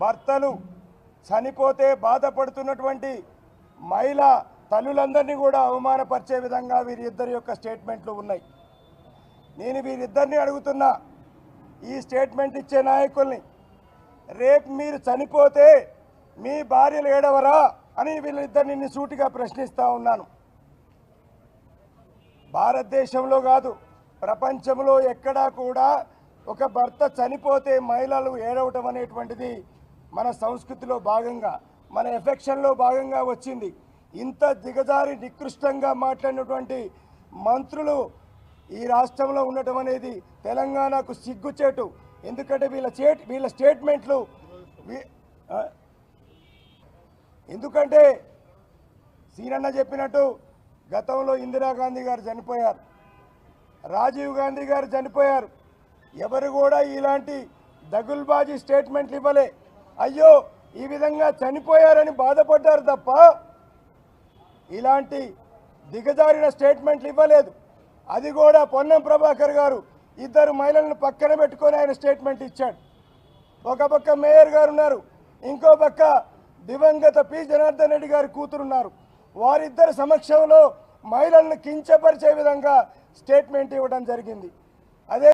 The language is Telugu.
భర్తలు చనిపోతే బాధపడుతున్నటువంటి మహిళ తల్లులందరినీ కూడా అవమానపరిచే విధంగా వీరిద్దరి యొక్క స్టేట్మెంట్లు ఉన్నాయి. నేను వీరిద్దరిని అడుగుతున్నా ఈ స్టేట్మెంట్ ఇచ్చే నాయకుల్ని రేపు మీరు చనిపోతే మీ భార్యలు ఏడవరా? అని వీళ్ళిద్దరిని సూటిగా ప్రశ్నిస్తూ ఉన్నాను. భారతదేశంలో కాదు ప్రపంచంలో ఎక్కడా కూడా ఒక భర్త చనిపోతే మహిళలు ఏడవటం అనేటువంటిది మన సంస్కృతిలో భాగంగా మన ఎఫెక్షన్లో భాగంగా వచ్చింది. ఇంత దిగజారి నికృష్టంగా మాట్లాడినటువంటి మంత్రులు ఈ రాష్ట్రంలో ఉండటం అనేది తెలంగాణకు సిగ్గుచేటు. ఎందుకంటే వీళ్ళ చేట్ వీళ్ళ స్టేట్మెంట్లు ఎందుకంటే సీనన్న చెప్పినట్టు గతంలో ఇందిరాగాంధీ గారు చనిపోయారు. రాజీవ్ గాంధీ గారు చనిపోయారు. ఎవరు కూడా ఇలాంటి దగుల్బాజీ స్టేట్మెంట్లు ఇవ్వలే. అయ్యో ఈ విధంగా చనిపోయారని బాధపడ్డారు తప్ప ఇలాంటి దిగజారిన స్టేట్మెంట్లు ఇవ్వలేదు. అది కూడా పొన్నం ప్రభాకర్ గారు ఇద్దరు మహిళలను పక్కన పెట్టుకొని ఆయన స్టేట్మెంట్ ఇచ్చాడు. ఒక పక్క మేయర్ గారు ఉన్నారు ఇంకో పక్క దివంగత పి. జనార్దన్ రెడ్డి గారి కూతురున్నారు వారిద్దరి సమక్షంలో మహిళలను కించపరిచే విధంగా స్టేట్మెంట్ ఇవ్వడం జరిగింది. అదే